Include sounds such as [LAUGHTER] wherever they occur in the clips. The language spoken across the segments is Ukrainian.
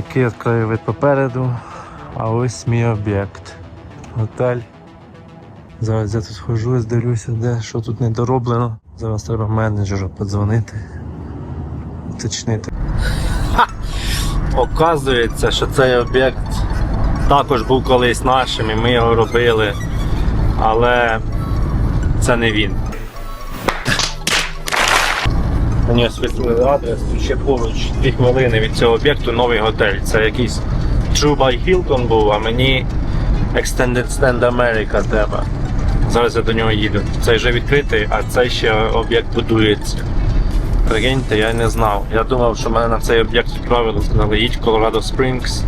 Такий краєвид попереду, а ось мій об'єкт. Готель. Зараз я тут схожу, дивлюся, де що тут не дороблено. Зараз треба менеджеру подзвонити. Уточнити. Оказується, що цей об'єкт також був колись нашим і ми його робили. Але це не він. Мені освітлили адрес, тут ще поруч 2 хвилини від цього об'єкту новий готель. Це якийсь True by Hilton був, а мені Extended Stand America треба. Зараз я до нього їду. Цей вже відкритий, а цей ще об'єкт будується. Прикиньте, я не знав. Я думав, що мене на цей об'єкт відправили, сказали, їдь в Colorado Springs.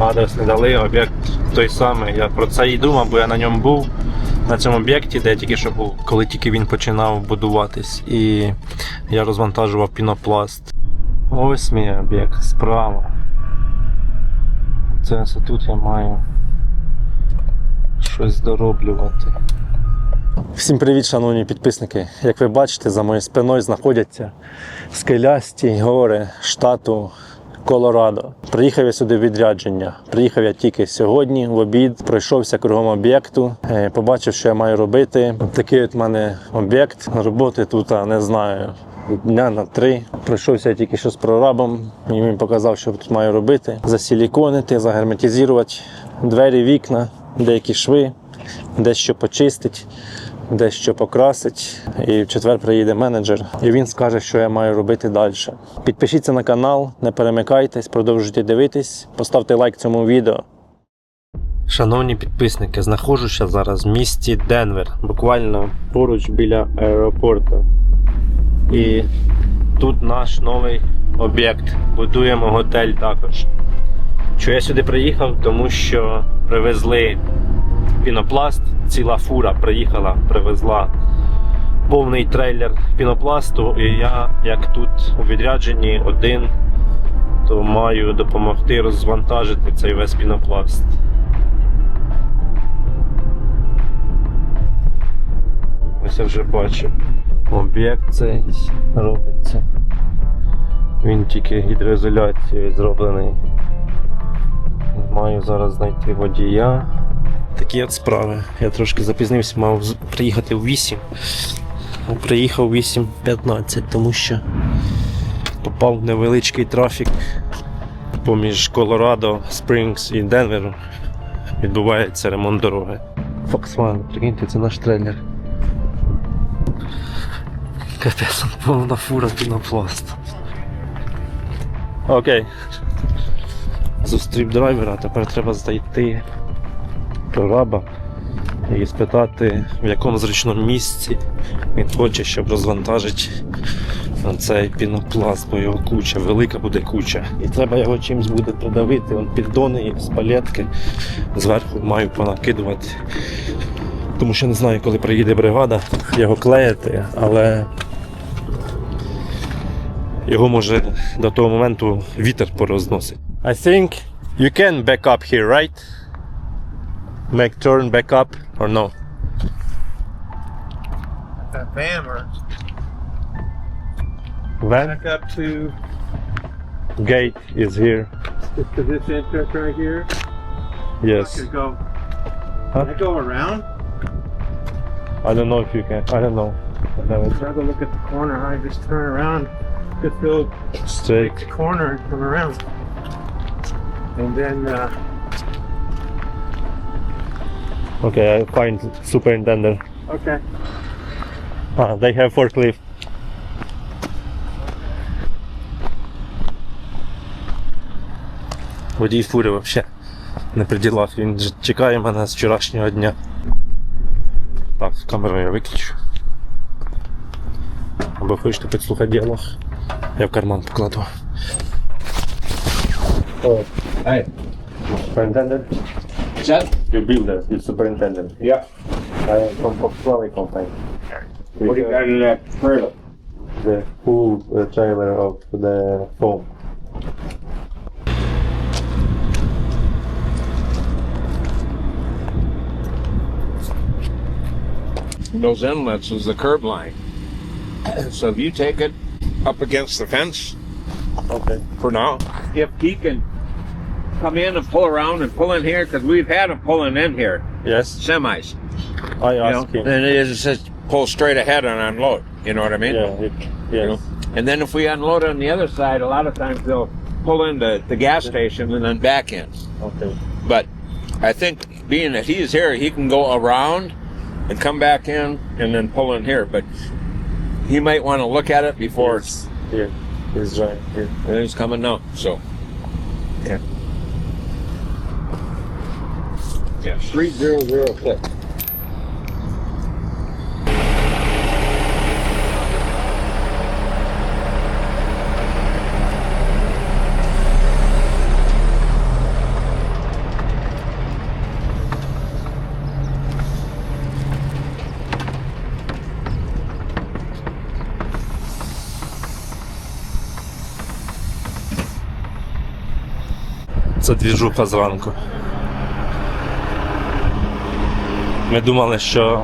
Адрес не дали, об'єкт той самий. Я про це і думав, бо я на ньому був. На цьому об'єкті, де я тільки що був, коли тільки він починав будуватись. І я розвантажував пінопласт. Ось мій об'єкт справа. Це ось тут я маю щось дороблювати. Всім привіт, шановні підписники. Як ви бачите, за моєю спиною знаходяться скелясті гори штату Колорадо. Приїхав я сюди відрядження. Приїхав я тільки сьогодні, в обід, пройшовся кругом об'єкту, е, побачив, що я маю робити. Такий от в мене об'єкт. Роботи тут не знаю. Дня на три. Пройшовся я тільки що з прорабом, і він показав, що тут маю робити. Засіліконити, загерметизувати двері, вікна, деякі шви, дещо почистить, дещо покрасить. І в четвер приїде менеджер, і він скаже, що я маю робити далі. Підпишіться на канал, не перемикайтесь, продовжуйте дивитись, поставте лайк цьому відео. Шановні підписники, знаходжуся зараз в місті Денвер, буквально поруч біля аеропорту. І тут наш новий об'єкт. Будуємо готель також. Чого я сюди приїхав? Тому що привезли пінопласт, ціла фура приїхала, привезла повний трейлер пінопласту, і я, як тут у відрядженні один, то маю допомогти розвантажити цей весь пінопласт. Ось я вже бачу. Об'єкт цей робиться. Він тільки гідроізоляцією зроблений. Маю зараз знайти водія. Такі от справи. Я трошки запізнився, мав приїхати в 8. а Приїхав 8.15, тому що попав невеличкий трафік поміж Колорадо, Спрінгс і Денвером. Відбувається ремонт дороги. Fox прикиньте, це наш трейлер. Капець, повна фура пінопласт. Окей. Зустрів драйвера, тепер треба знайти прораба і спитати, в якому зручному місці він хоче, щоб розвантажити цей пінопласт, бо його куча, велика буде куча. І треба його чимось буде придавити. Вон піддони з палетки зверху маю понакидувати. Тому що не знаю, коли приїде бригада, його клеїти, але його може до того моменту вітер порозносить. I think you can back up here, right? Make turn back up or no? that van or Van back up to gate is here. to this entrance right here. Yes. Could go. Huh? Can I go around? I don't know if you can. I don't know. Never I'll go look at the corner. I just turn around, just go straight. the corner and come around. And then uh, Okay, I find superintendent. okay. Ah, they have forklift. Водій фури взагалі не при ділах. Він чекає мене з вчорашнього дня. Так, камеру я виключу. Або хочете підслухати діалог. Я в карман покладу. О, Hey, superintendent. Chad. You builder, you superintendent. Yeah. I am from Volkswagen company. What do you got in that trailer? The full uh, trailer of the foam. those inlets is the curb line. So if you take it up against the fence Okay. for now, If he can come in and pull around and pull in here because we've had them pulling in here, Yes. semis. I You know, ask him. and it is just pull straight ahead and unload. You know what I mean? Yeah, it, You know? And then if we unload on the other side, a lot of times they'll pull into the gas station and then back in. Okay. But I think being that he's here, he can go around and come back in and then pull in here. But he might want to look at it before it's Yeah, he's right here. and he's coming now. So Yes. 3006. Це двіжуха зранку. Ми думали, що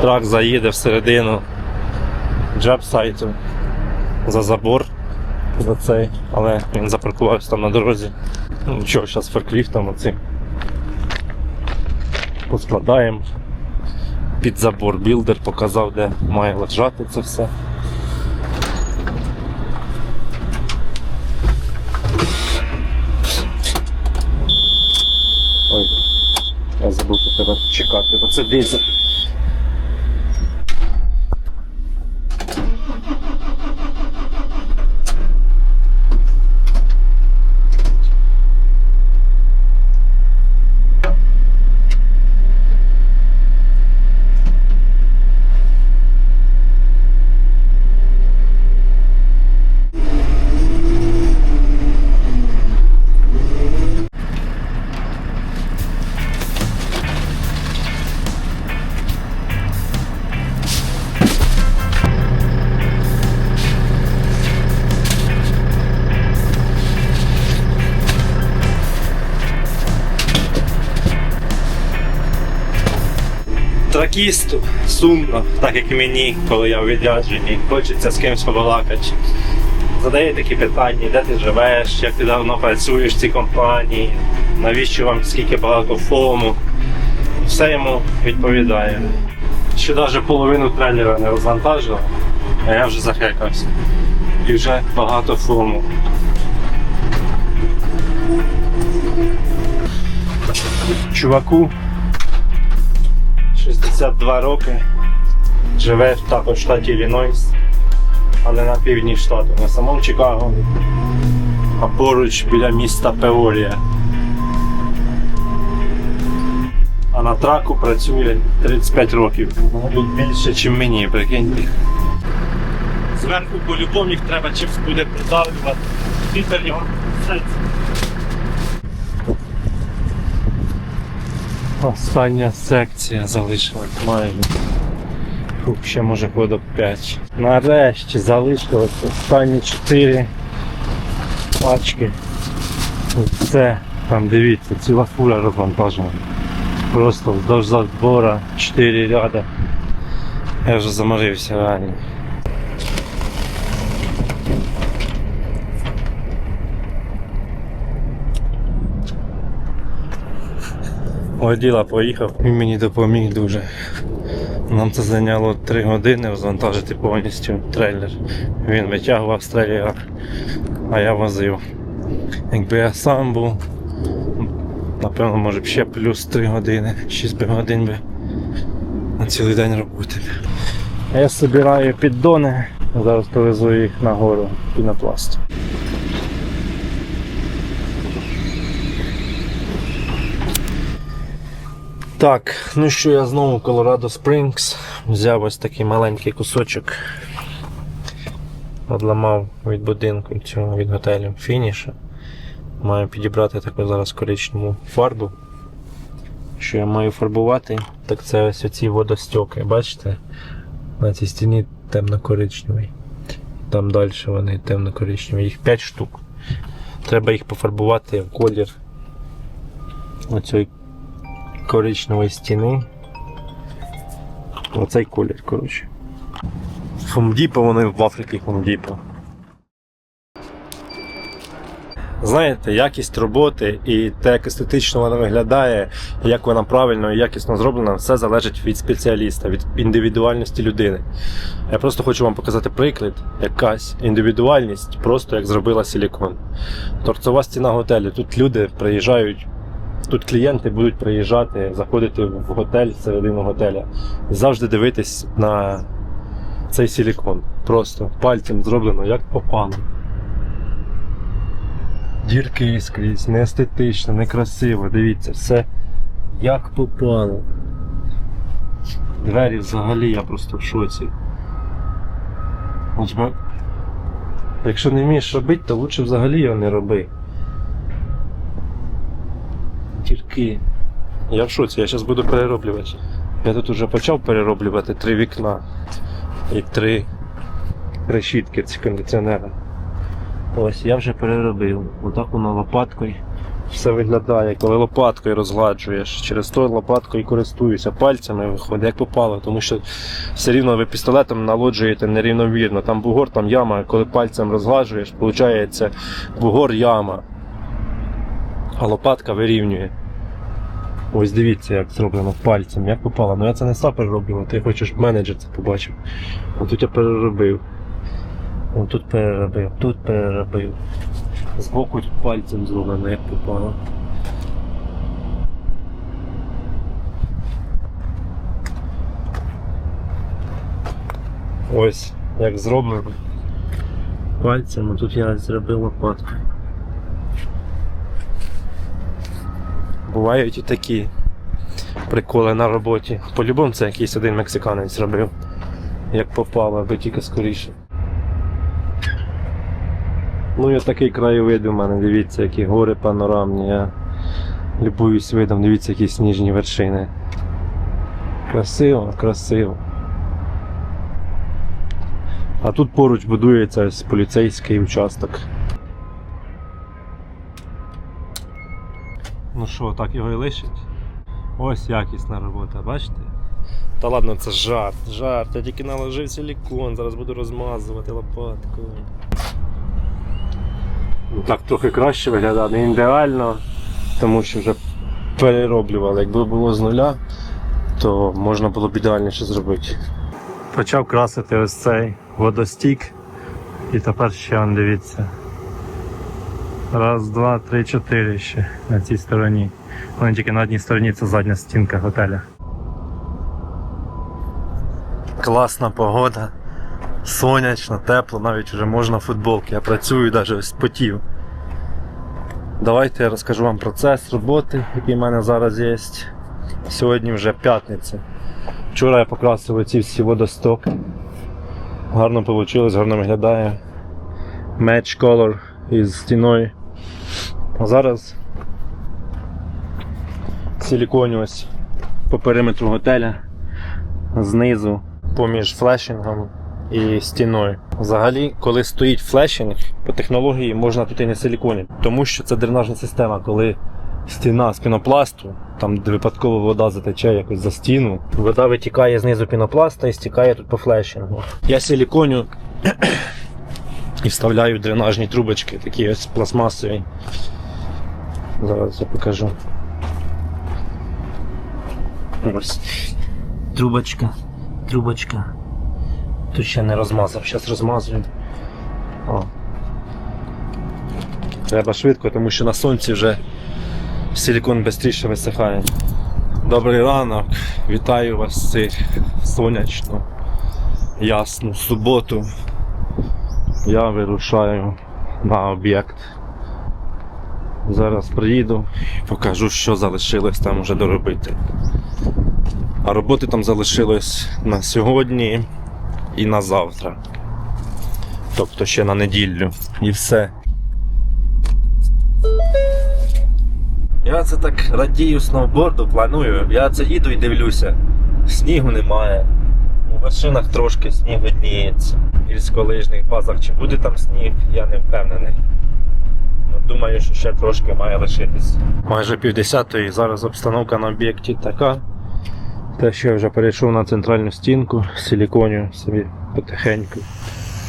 трак заїде всередину джеб-сайту за забор за цей, але він запаркувався там на дорозі. Ну, Нічого, зараз форкліфтом оцим поскладаємо під забор. Білдер показав, де має лежати це все. Забув тебе чекати, бо це дизель. Тракісту сумно, так як мені, коли я в відрядженні, хочеться з кимось побалакати. Задає такі питання, де ти живеш, як ти давно працюєш в цій компанії, навіщо вам скільки багато фому. Все йому відповідає. Ще навіть половину трейлера не розвантажив, а я вже захекався. І вже багато фому. Чуваку 62 роки. Живе також в штаті Іллінойс, але на півдні штату, в самому Чикаго, а поруч біля міста Пеорія. А на траку працює 35 років. Мабуть, більше, ніж мені, прикиньте. Зверху по-любому їх треба чимось буде придавлювати. Вітер його серце. Остання секція залишилась майже. Фух, ще може ходок 5. Нарешті залишилось останні 4 пачки. Це там дивіться, ціла фура розвантажена. Просто вздовж забора 4 ряда. Я вже заморився реально. Воділа поїхав, він мені допоміг дуже. Нам це зайняло 3 години розвантажити повністю трейлер. Він витягував з трейлера, а я возив. Якби я сам був, напевно, може б ще плюс 3 години, 6 би годин би на цілий день роботи. Я збираю піддони, зараз повезу їх на гору пінопласту. Так, ну що я знову в Colorado Springs. Взяв ось такий маленький кусочок. Одламав від будинку цього від готелю фініша. Маю підібрати таку зараз коричневу фарбу. Що я маю фарбувати, так це ось оці водостьоки, бачите? На цій стіні темно-коричневий. Там далі вони темно-коричневі. Їх 5 штук. Треба їх пофарбувати в колір оцієї коричневої стіни. Оцей колір, коротше. Хомдіпо вони в Африці Хомдіпо. Знаєте, якість роботи і те, як естетично вона виглядає, як вона правильно і якісно зроблена, все залежить від спеціаліста, від індивідуальності людини. Я просто хочу вам показати приклад, якась індивідуальність, просто як зробила силікон. Торцова стіна готелю. Тут люди приїжджають, тут клієнти будуть приїжджати, заходити в готель, всередину готеля, завжди дивитись на цей силікон. Просто пальцем зроблено, як попало. Дірки скрізь, не естетично, не красиво. Дивіться, все як попало. Двері взагалі я просто в шоці. Якщо не вмієш робити, то лучше взагалі його не роби. Дірки. Я в шоці, я зараз буду перероблювати. Я тут вже почав перероблювати три вікна і три решітки ці кондиціонера. Ось я вже переробив. Отак воно лопаткою. Все виглядає, коли лопаткою розгладжуєш. Через то лопаткою користуюся, пальцями виходить, як попало, тому що все рівно ви пістолетом налоджуєте нерівномірно. Там бугор, там яма, коли пальцем розгладжуєш, виходить бугор яма. А лопатка вирівнює. Ось дивіться, як зроблено пальцем, як попало. Ну я це не сам перероблювати, я хочу, щоб менеджер це побачив. От тут я переробив. О, тут переробив, тут переробив. Збоку тут пальцем зроблено, як попало. Ось як зроблено. Пальцем, а тут я зробив лопатку. Бувають і такі приколи на роботі. По-любому це якийсь один мексиканець зробив. Як попало, аби тільки скоріше. Ну і такий краєвид у мене, дивіться, які гори панорамні. Я любуюсь видом, дивіться, які сніжні вершини. Красиво, красиво. А тут поруч будується ось поліцейський участок. Ну що, так його і лишить? Ось якісна робота, бачите? Та ладно, це жарт, жарт. Я тільки наложив силікон, зараз буду розмазувати лопаткою. Ну, Так трохи краще виглядає, не ідеально, тому що вже перероблювали. Якби було з нуля, то можна було б ідеальніше зробити. Почав красити ось цей водостік. І тепер ще он дивіться. Раз, два, три, чотири ще на цій стороні. Вони тільки на одній стороні це задня стінка готеля. Класна погода. Сонячно, тепло, навіть вже можна футболки. Я працюю навіть ось потів. Давайте я розкажу вам процес роботи, який в мене зараз є. Сьогодні вже п'ятниця. Вчора я покрасив оці всі водостоки. Гарно вийшло, гарно виглядає. Match color із стіною. Зараз силіконю ось по периметру готеля знизу поміж флешингом і стіною. Взагалі, коли стоїть флешинг, по технології можна тут і не силіконі, тому що це дренажна система, коли стіна з пінопласту, там де випадково вода затече якось за стіну, вода витікає знизу пінопласта і стікає тут по флешингу. Я силіконю і вставляю дренажні трубочки, такі ось пластмасові. Зараз я покажу. Ось. Трубочка, трубочка. Тут ще не розмазав, зараз розмазую. О. Треба швидко, тому що на сонці вже силікон швидше висихає. Добрий ранок, вітаю вас цих сонячну, ясну суботу. Я вирушаю на об'єкт. Зараз приїду і покажу, що залишилось там вже доробити. А роботи там залишилось на сьогодні і на завтра. Тобто ще на неділю. І все. Я це так радію сноуборду, планую. Я це їду і дивлюся. Снігу немає. Вершинах трошки сніг видніється. В гірськолижних базах. Чи буде там сніг, я не впевнений. Ну, Думаю, що ще трошки має лишитись. Майже півдесятої, зараз обстановка на об'єкті така. Те, що я вже перейшов на центральну стінку, силіконю собі потихеньку.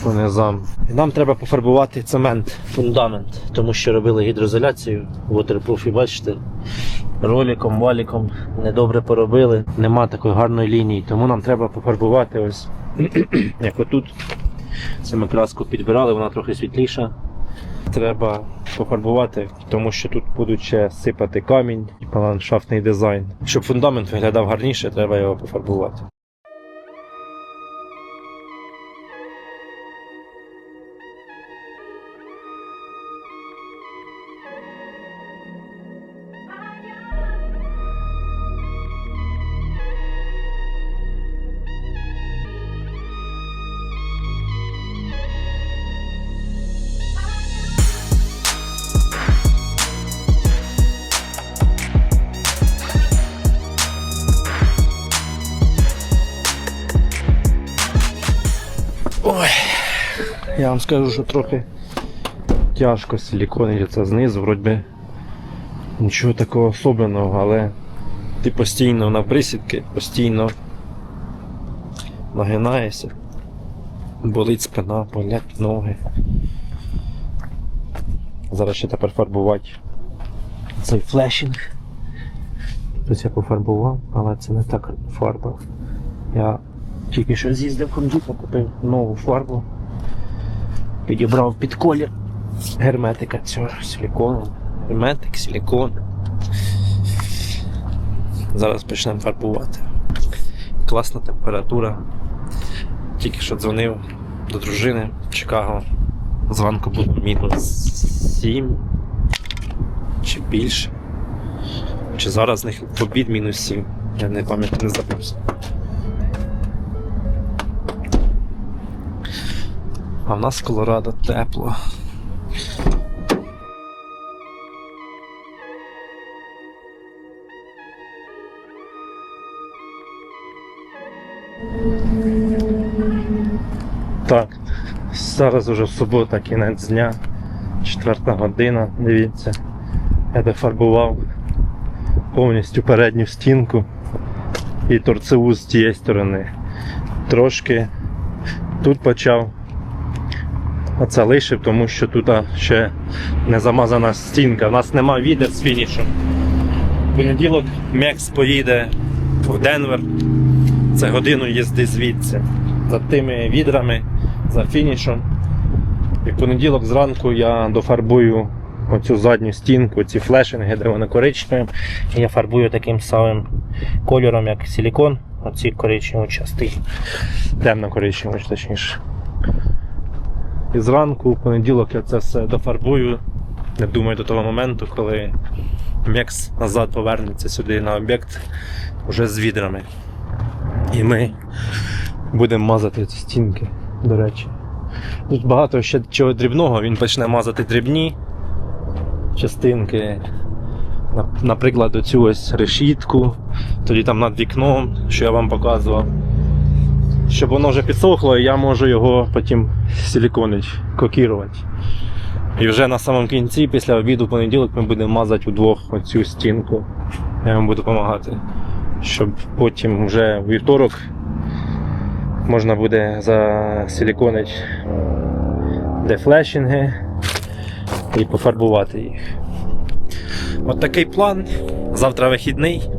По низам. Нам треба пофарбувати цемент, фундамент, тому що робили гідроізоляцію, waterproof, і бачите, роликом, валіком недобре поробили. Нема такої гарної лінії, тому нам треба пофарбувати ось [CLEARS THROAT] як отут. Це ми краску підбирали, вона трохи світліша. Треба пофарбувати, тому що тут будуть ще сипати камінь і ландшафтний дизайн. Щоб фундамент виглядав гарніше, треба його пофарбувати. Вам скажу, що трохи тяжко силікон це знизу, вроді нічого такого особливого, але ти постійно на присідки, постійно нагинаєшся, болить спина, болять ноги. Зараз ще тепер фарбувати цей флешинг. Тут я пофарбував, але це не так фарба. Я тільки що з'їздив в купив нову фарбу. Підібрав під колір герметика цього силікону. Герметик, силікон. Зараз почнемо фарбувати. Класна температура. Тільки що дзвонив до дружини в Чикаго. Зранку було мінус 7 чи більше. Чи зараз в них в обід мінус 7. Я не пам'ятаю, не забувся. А в нас в Колорадо тепло. Так, зараз уже субота, кінець дня, четверта година, дивіться. Я дофарбував повністю передню стінку і торцеву з тієї сторони. Трошки тут почав а це лишив, тому що тут ще не замазана стінка. У нас нема відер з фінішем. Понеділок Мекс поїде в Денвер. Це годину їзди звідси. За тими відрами, за фінішем. І в понеділок зранку я дофарбую оцю задню стінку, ці флешинги, де вони коричневі. І я фарбую таким самим кольором, як силікон, оці коричневі частини. Темно-коричневі, точніше. І зранку, в понеділок я це все дофарбую. Не думаю до того моменту, коли Мекс назад повернеться сюди на об'єкт вже з відрами. І ми будемо мазати ці стінки, до речі. Тут багато ще чого дрібного, він почне мазати дрібні частинки. Наприклад, оцю ось решітку, тоді там над вікном, що я вам показував щоб воно вже підсохло, і я можу його потім силіконити, кокірувати. І вже на самому кінці, після обіду в понеділок, ми будемо мазати удвох оцю стінку. Я вам буду допомагати. Щоб потім вже у вівторок можна буде засиліконити дефлешинги і пофарбувати їх. От такий план. Завтра вихідний.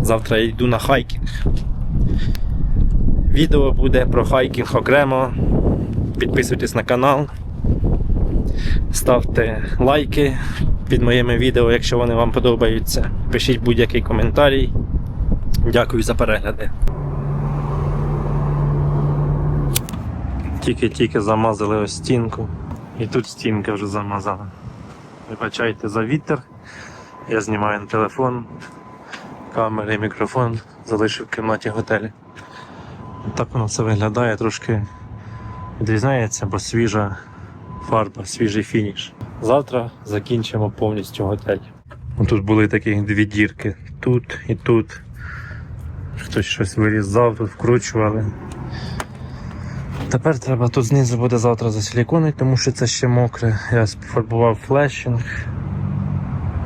Завтра я йду на хайкінг. Відео буде про хайкінг окремо. Підписуйтесь на канал. Ставте лайки під моїми відео, якщо вони вам подобаються. Пишіть будь-який коментарій. Дякую за перегляди. Тільки-тільки замазали ось стінку. І тут стінка вже замазана. Вибачайте за вітер. Я знімаю на телефон, камери мікрофон залишив в кімнаті готелі. Так воно все виглядає, трошки відрізняється, бо свіжа фарба, свіжий фініш. Завтра закінчимо повністю готель. Тут були такі дві дірки. Тут і тут. Хтось щось вирізав, тут вкручували. Тепер треба тут знизу буде завтра засиліконити, тому що це ще мокре. Я пофарбував флешинг.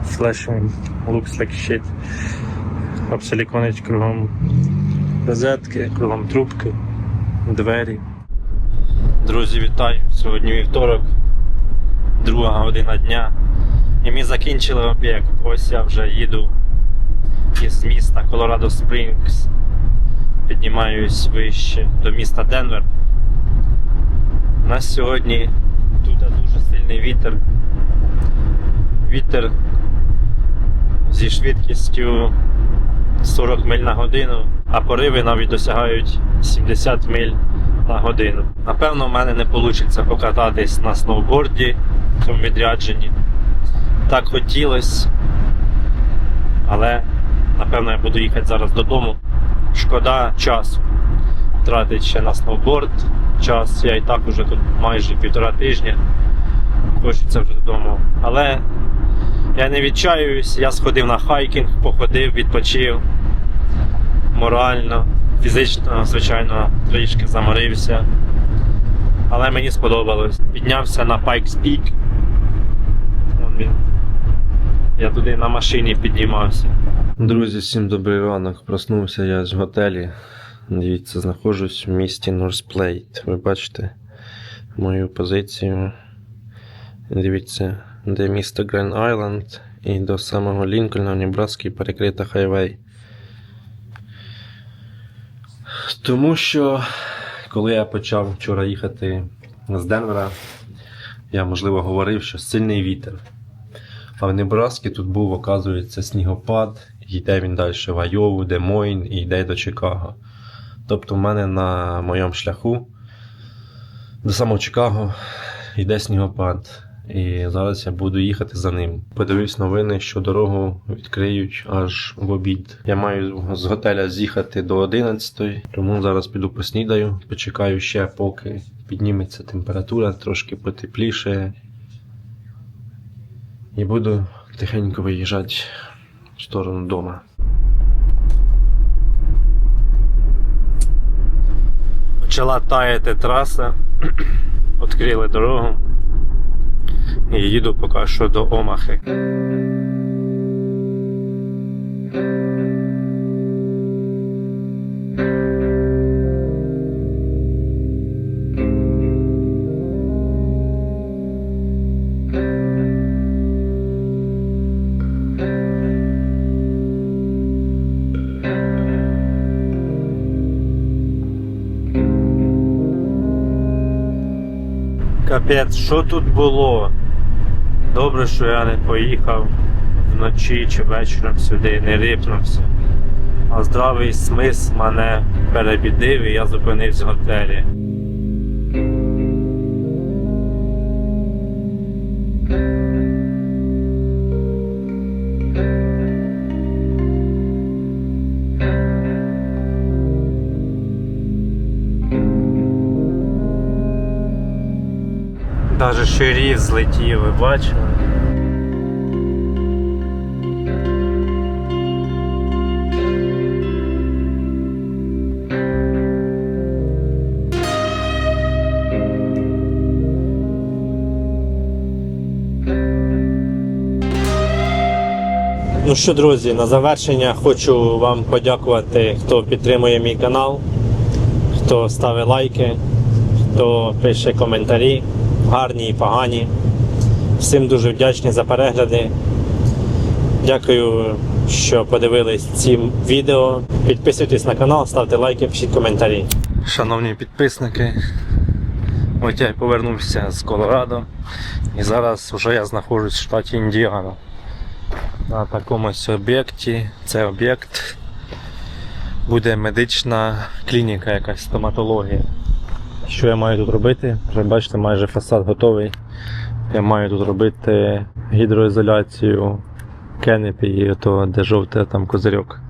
Флешинг looks like shit. Обсиліконить кругом розетки, кругом трубки, двері. Друзі, вітаю! Сьогодні вівторок, друга година дня. І ми закінчили об'єкт. Ось я вже їду із міста Колорадо Спрінгс. Піднімаюсь вище до міста Денвер. У нас сьогодні тут дуже сильний вітер. Вітер зі швидкістю 40 миль на годину, а пориви навіть досягають 70 миль на годину. Напевно, в мене не вийде покататись на сноуборді в цьому відрядженні. Так хотілося, але напевно я буду їхати зараз додому. Шкода часу. Тратить ще на сноуборд час. Я і так уже тут майже півтора тижня. Хочеться вже додому. Але я не відчаююсь, я сходив на хайкінг, походив, відпочив морально, фізично, звичайно, трішки заморився. Але мені сподобалось. Піднявся на Pikes Peak. Я туди на машині піднімався. Друзі, всім добрий ранок. Проснувся я з готелі. Дивіться, знаходжусь в місті Норсплейт. Ви бачите мою позицію. Дивіться, де місто Грен Айленд і до самого Лінкольна в Небраскі перекрита хайвей. Тому що, коли я почав вчора їхати з Денвера, я можливо говорив, що сильний вітер. А в Небраскі тут був, оказується, снігопад, йде він далі в Айову, Демойн і йде до Чикаго. Тобто, в мене на моєму шляху до самого Чикаго йде снігопад. І зараз я буду їхати за ним. Подивився новини, що дорогу відкриють аж в обід. Я маю з готеля з'їхати до 11, тому зараз піду поснідаю, почекаю ще, поки підніметься температура, трошки потепліше. І буду тихенько виїжджати в сторону дома. Почала таяти траса, [CLEARS THROAT] відкрили дорогу. І їду поки що до Омахи. Капець, що тут було? Добре, що я не поїхав вночі чи вечором сюди, не рипнувся. А здравий смис мене перебідив і я зупинився в готелі. Злетів, ви бачили? Ну що, друзі, на завершення хочу вам подякувати, хто підтримує мій канал, хто ставить лайки, хто пише коментарі, гарні і погані. Всім дуже вдячний за перегляди. Дякую, що подивились ці відео. Підписуйтесь на канал, ставте лайки, пишіть коментарі. Шановні підписники, я повернувся з Колорадо. І зараз вже я знаходжусь в штаті Індіана. На такомусь об'єкті. Це об'єкт буде медична клініка, якась стоматологія. Що я маю тут робити? Вже бачите, майже фасад готовий. Я маю тут робити гідроізоляцію кенепі і ото, де жовтий там козирьок.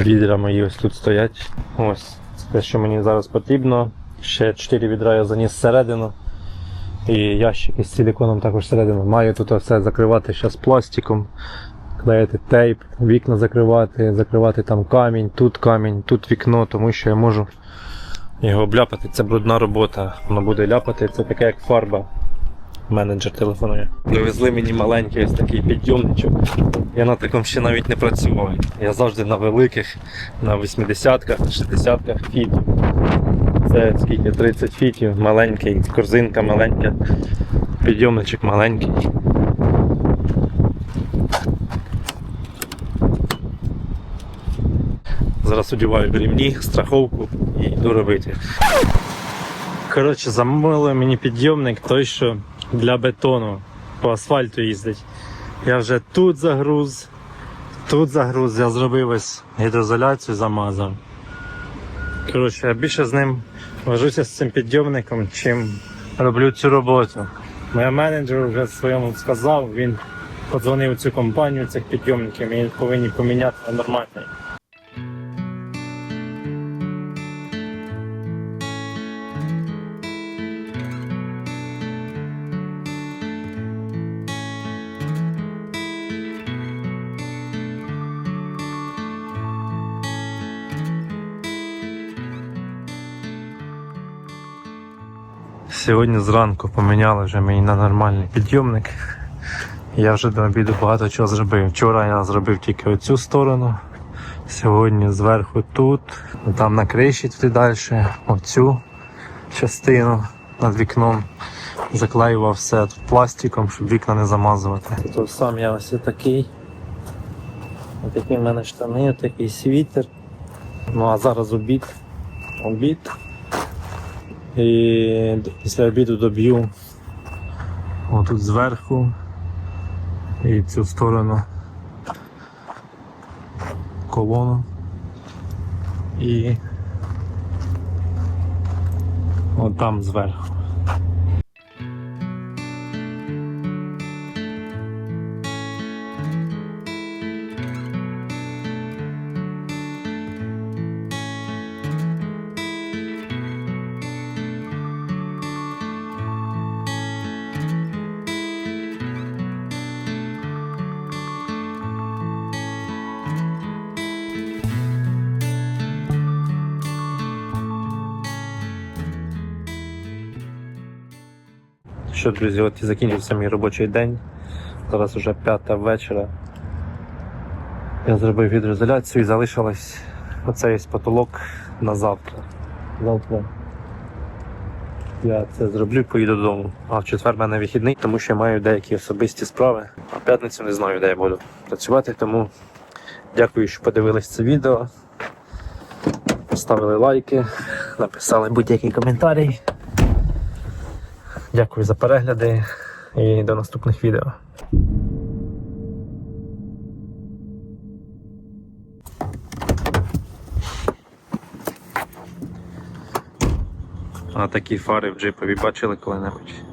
Відра мої ось тут стоять. Ось те, що мені зараз потрібно. Ще 4 відра я заніс всередину. І ящики з силіконом також всередину. Маю тут все закривати зараз пластиком, клеїти тейп, вікна закривати, закривати там камінь, тут камінь, тут вікно, тому що я можу його обляпати. Це брудна робота. Воно буде ляпати, це таке як фарба. Менеджер телефонує. Довезли мені маленький ось такий підйомничок. Я на такому ще навіть не працював. Я завжди на великих, на 80-ках, 60-ках фіт. Це скільки 30 фітів, маленький, корзинка маленька, підйомничок маленький. Зараз одіваю ремні, страховку і йду робити. Коротше, замовили мені підйомник той, що для бетону по асфальту їздить. Я вже тут загруз, тут загруз, я зробив ось гідроізоляцію, замазав. Коротше, я більше з ним вожуся з цим підйомником, чим роблю цю роботу. Моя менеджер вже своєму сказав, він подзвонив цю компанію цих підйомників, і повинні поміняти на нормальний. Сьогодні зранку поміняли вже мені на нормальний підйомник. Я вже до обіду багато чого зробив. Вчора я зробив тільки оцю сторону. Сьогодні зверху тут, там на криші туди далі, оцю частину над вікном. Заклеював все тут пластиком, щоб вікна не замазувати. Тут сам я ось такий. Отакі в мене штани, отакий світер. Ну а зараз обід. Обід. І після обіду доб'ю отут зверху і цю сторону колону. І от там зверху. Що, друзі, от і закінчився мій робочий день. Зараз вже п'ята вечора. Я зробив гідроізоляцію і залишилось оцей потолок на завтра. Завтра я це зроблю, поїду додому. А в четвер мене вихідний, тому що я маю деякі особисті справи. А в п'ятницю не знаю, де я буду працювати, тому дякую, що подивились це відео. Поставили лайки, написали будь-який коментарій. Дякую за перегляди і до наступних відео. А такі фари в джипові бачили коли-небудь?